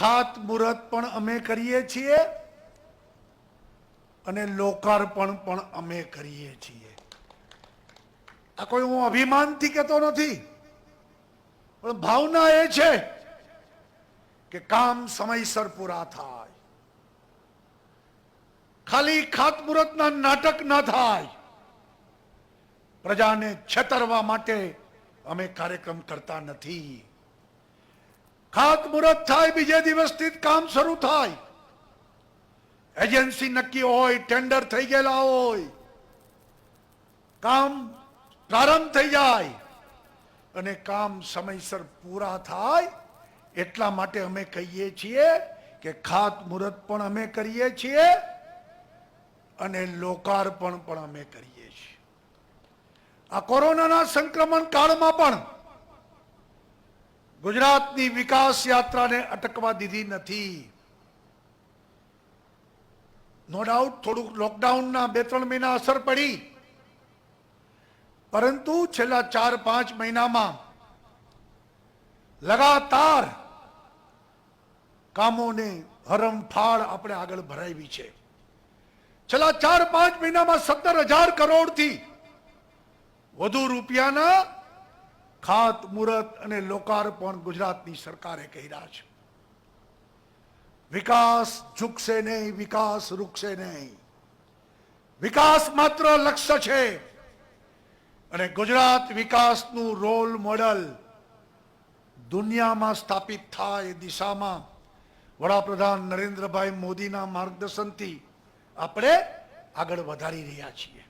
ખાત મુહૂર્ત પણ અમે કરીએ છીએ અને લોકાર્પણ પણ અમે કરીએ છીએ. આ કોઈ હું અભિમાનથી કહેતો નથી, પણ ભાવના એ છે કે કામ સમયસર પૂરા થાય. ખાલી ખાતમુહૂર્તના નાટક ના થાય. પ્રજાને છેતરવા માટે અમે કાર્યક્રમ કરતા નથી. ખાતમુહૂર્ત થાય, બીજે દિવસથી કામ શરૂ થાય. એજન્સી નક્કી હોય ટેન્ડર થઈ ગયેલા હોય. કામ પ્રારંભ થઈ જાય. અને કામ સમયસર પૂરા થાય, એટલા માટે અમે કહીએ છીએ કે ખાત મુહૂર્ત પણ અમે કરીએ છીએ અને લોકાર્પણ પણ અમે કરીએ છીએ. આ કોરોનાના સંક્રમણ કાળમાં પણ ગુજરાતની વિકાસ યાત્રાને અટકવા દીધી નથી. નો ડાઉટ થોડુંક લોકડાઉનના બે ત્રણ મહિના અસર પડી. પરંતુ છેલ્લા ચાર પાંચ મહિનામાં લગાતાર કામોને હરમફાળ આપણે આગળ ભરાવી છે. છેલ્લા ચાર પાંચ મહિનામાં સત્તર હજાર કરોડથી વધુ રૂપિયાના ખાત મુહૂર્ત અને લોકાર્પણ ગુજરાતની સરકારે કર્યા છે. વિકાસ ઝૂકશે નહીં, વિકાસ રૂકશે નહીં. વિકાસ માત્ર લક્ષ્ય છે. અને ગુજરાત વિકાસનું રોલ મોડલ દુનિયામાં સ્થાપિત થાય એ દિશામાં વડાપ્રધાન નરેન્દ્રભાઈ મોદીના માર્ગદર્શનથી આપણે આગળ વધારી રહ્યા છીએ.